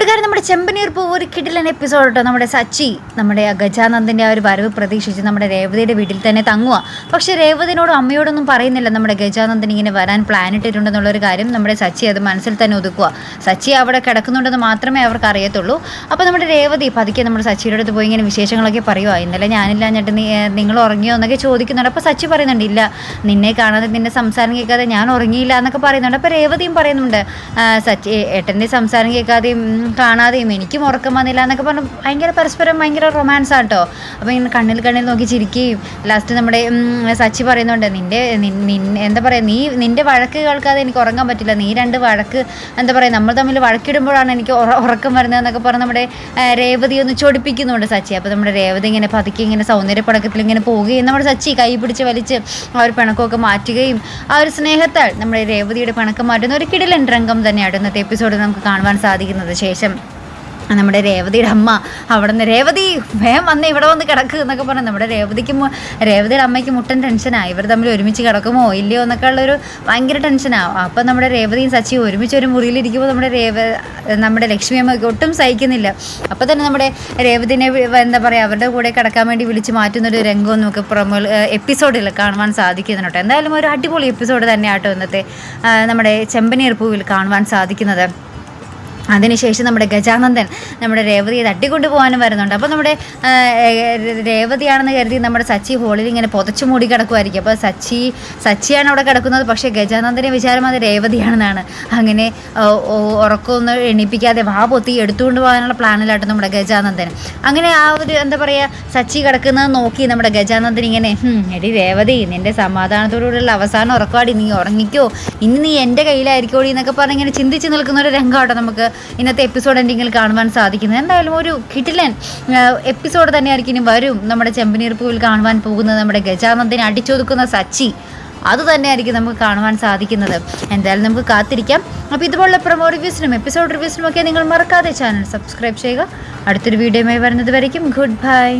കൂട്ടുകാരൻ നമ്മുടെ ചെമ്പനീർ പൂ ഒരു കിടിലൻ എപ്പിസോഡ് കേട്ടോ നമ്മുടെ സച്ചി നമ്മുടെ ഗജാനന്ദന്റെ ആ ഒരു വരവ് പ്രതീക്ഷിച്ച് നമ്മുടെ രേവതിയുടെ വീട്ടിൽ തന്നെ തങ്ങുക പക്ഷേ രേവതിനോടും അമ്മയോടൊന്നും പറയുന്നില്ല നമ്മുടെ ഗജാനന്ദൻ ഇങ്ങനെ വരാൻ പ്ലാൻ ഇട്ടിട്ടുണ്ടെന്നുള്ളൊരു കാര്യം നമ്മുടെ സച്ചി അത് മനസ്സിൽ തന്നെ ഒതുക്കുക സച്ചി അവിടെ കിടക്കുന്നുണ്ടെന്ന് മാത്രമേ അവർക്ക് അറിയത്തുള്ളൂ. അപ്പോൾ നമ്മുടെ രേവതി പതുക്കെ നമ്മുടെ സച്ചിയുടെ അടുത്ത് പോയി ഇങ്ങനെ വിശേഷങ്ങളൊക്കെ പറയുക ഇന്നലെ ഞാനില്ല എന്നിട്ട് നിങ്ങൾ ഉറങ്ങിയോ എന്നൊക്കെ ചോദിക്കുന്നുണ്ട്. അപ്പോൾ സച്ചി പറയുന്നുണ്ട് ഇല്ല നിന്നെ കാണാതെ നിന്നെ സംസാരം കേൾക്കാതെ ഞാൻ ഉറങ്ങിയില്ല എന്നൊക്കെ പറയുന്നുണ്ട്. അപ്പോൾ രേവതിയും പറയുന്നുണ്ട് സച്ചി ഏട്ടന്റെ സംസാരം കേൾക്കാതെയും കാണാതെയും എനിക്കും ഉറക്കം വന്നില്ല എന്നൊക്കെ പറഞ്ഞ് ഭയങ്കര പരസ്പരം ഭയങ്കര റൊമാൻസ് ആട്ടോ. അപ്പോൾ ഇങ്ങനെ കണ്ണിൽ കണ്ണിൽ നോക്കി ചിരിക്കുകയും ലാസ്റ്റ് നമ്മുടെ സച്ചി പറയുന്നുണ്ട് നിന്റെ നിൻ- നിൻ- എന്താ പറയുക നീ നിന്റെ വഴക്ക് കേൾക്കാതെ എനിക്ക് ഉറങ്ങാൻ പറ്റില്ല. നീ രണ്ട് വഴക്ക് എന്താ പറയുക നമ്മൾ തമ്മിൽ വഴക്കിടുമ്പോഴാണ് എനിക്ക് ഉറ- ഉറക്കം വരുന്നതെന്നൊക്കെ പറഞ്ഞ് നമ്മുടെ രേവതി ഒന്ന് ചൊടിപ്പിക്കുന്നുണ്ട് സച്ചി. അപ്പോൾ നമ്മുടെ രേവതി ഇങ്ങനെ പതുക്കെ ഇങ്ങനെ സൗന്ദര്യ പടക്കത്തിൽ ഇങ്ങനെ പോവുകയും നമ്മുടെ സച്ചി കൈ പിടിച്ച് വലിച്ച് ആ ഒരു പിണക്കമൊക്കെ മാറ്റുകയും ആ ഒരു സ്നേഹത്താൽ നമ്മുടെ രേവതിയുടെ പിണക്കം മാറ്റുന്ന ഒരു കിടിലൻ രംഗം തന്നെയാണ് ഇന്നത്തെ എപ്പിസോഡ് നമുക്ക് കാണുവാൻ സാധിക്കുന്നത്. ശേഷം നമ്മുടെ രേവതിയുടെ അമ്മ അവിടെ നിന്ന് രേവതി വേം വന്ന് ഇവിടെ വന്ന് കിടക്ക് എന്നൊക്കെ പറഞ്ഞു നമ്മുടെ രേവതിക്ക് രേവതിയുടെ അമ്മയ്ക്ക് മുട്ടൻ ടെൻഷനാണ് ഇവർ തമ്മിൽ ഒരുമിച്ച് കിടക്കുമോ ഇല്ലയോ എന്നൊക്കെ ഉള്ളൊരു ഭയങ്കര ടെൻഷനാണ് അപ്പം നമ്മുടെ രേവതിയും സച്ചിയും ഒരുമിച്ച് ഒരു മുറിയിലിരിക്കുമ്പോൾ നമ്മുടെ രേവ നമ്മുടെ ലക്ഷ്മി അമ്മയ്ക്ക് ഒട്ടും സഹിക്കുന്നില്ല. അപ്പോൾ തന്നെ നമ്മുടെ രേവതിനെ എന്താ പറയുക അവരുടെ കൂടെ കിടക്കാൻ വേണ്ടി വിളിച്ച് മാറ്റുന്നൊരു രംഗവും നമുക്ക് പ്രമോ എപ്പിസോഡിൽ കാണുവാൻ സാധിക്കുന്നുണ്ട്. എന്തായാലും ഒരു അടിപൊളി എപ്പിസോഡ് തന്നെയാട്ടോ ഇന്നത്തെ നമ്മുടെ ചെമ്പനീർ പൂവിൽ കാണുവാൻ സാധിക്കുന്നത്. അതിനുശേഷം നമ്മുടെ ഗജാനന്ദൻ നമ്മുടെ രേവതിയെ തട്ടിക്കൊണ്ടു പോകാനും വരുന്നുണ്ട്. അപ്പോൾ നമ്മുടെ രേവതിയാണെന്ന് കരുതി നമ്മുടെ സച്ചി ഹോളിൽ ഇങ്ങനെ പുതച്ചു മൂടി കിടക്കുമായിരിക്കും അപ്പോൾ സച്ചി സച്ചിയാണ് അവിടെ കിടക്കുന്നത്. പക്ഷേ ഗജാനന്ദന്റെ വിചാരം അത് രേവതിയാണെന്നാണ്. അങ്ങനെ ഉറക്കമൊന്നും എണീപ്പിക്കാതെ വാ പൊത്തി എടുത്തുകൊണ്ട് പോകാനുള്ള പ്ലാനിലായിട്ട് നമ്മുടെ ഗജാനന്ദൻ. അങ്ങനെ ആ ഒരു എന്താ പറയുക സച്ചി കിടക്കുന്നത് നോക്കി നമ്മുടെ ഗജാനന്ദൻ ഇങ്ങനെ "ഹും, എടി രേവതി നിന്റെ സമാധാനത്തോടുകൂടിയുള്ള അവസാനം ഉറക്കവാടി നീ ഉറങ്ങിക്കോ. ഇനി നീ എന്റെ കയ്യിലായിരിക്കോടി എന്നൊക്കെ പറഞ്ഞ് ഇങ്ങനെ ചിന്തിച്ച് നിൽക്കുന്ന ഒരു രംഗമാട്ടോ നമുക്ക് ഇന്നത്തെ എപ്പിസോഡ് എൻഡിങ്ങിൽ കാണുവാൻ സാധിക്കുന്നത്. എന്തായാലും ഒരു കിടിലൻ എപ്പിസോഡ് തന്നെയായിരിക്കും ഇനി വരും. നമ്മുടെ ചെമ്പനീർ പൂവിൽ കാണുവാൻ പോകുന്നത് നമ്മുടെ ഗജാനന്ദിനെ അടിച്ചൊതുക്കുന്ന സച്ചി. അത് തന്നെയായിരിക്കും നമുക്ക് കാണുവാൻ സാധിക്കുന്നത്. എന്തായാലും നമുക്ക് കാത്തിരിക്കാം. അപ്പോൾ ഇതുപോലുള്ള പ്രൊമോ റിവ്യൂസിനും എപ്പിസോഡ് റിവ്യൂസിനും ഒക്കെ നിങ്ങൾ മറക്കാതെ ചാനൽ സബ്സ്ക്രൈബ് ചെയ്യുക. അടുത്തൊരു വീഡിയോയുമായി വരുന്നത് വരയ്ക്കും. Good bye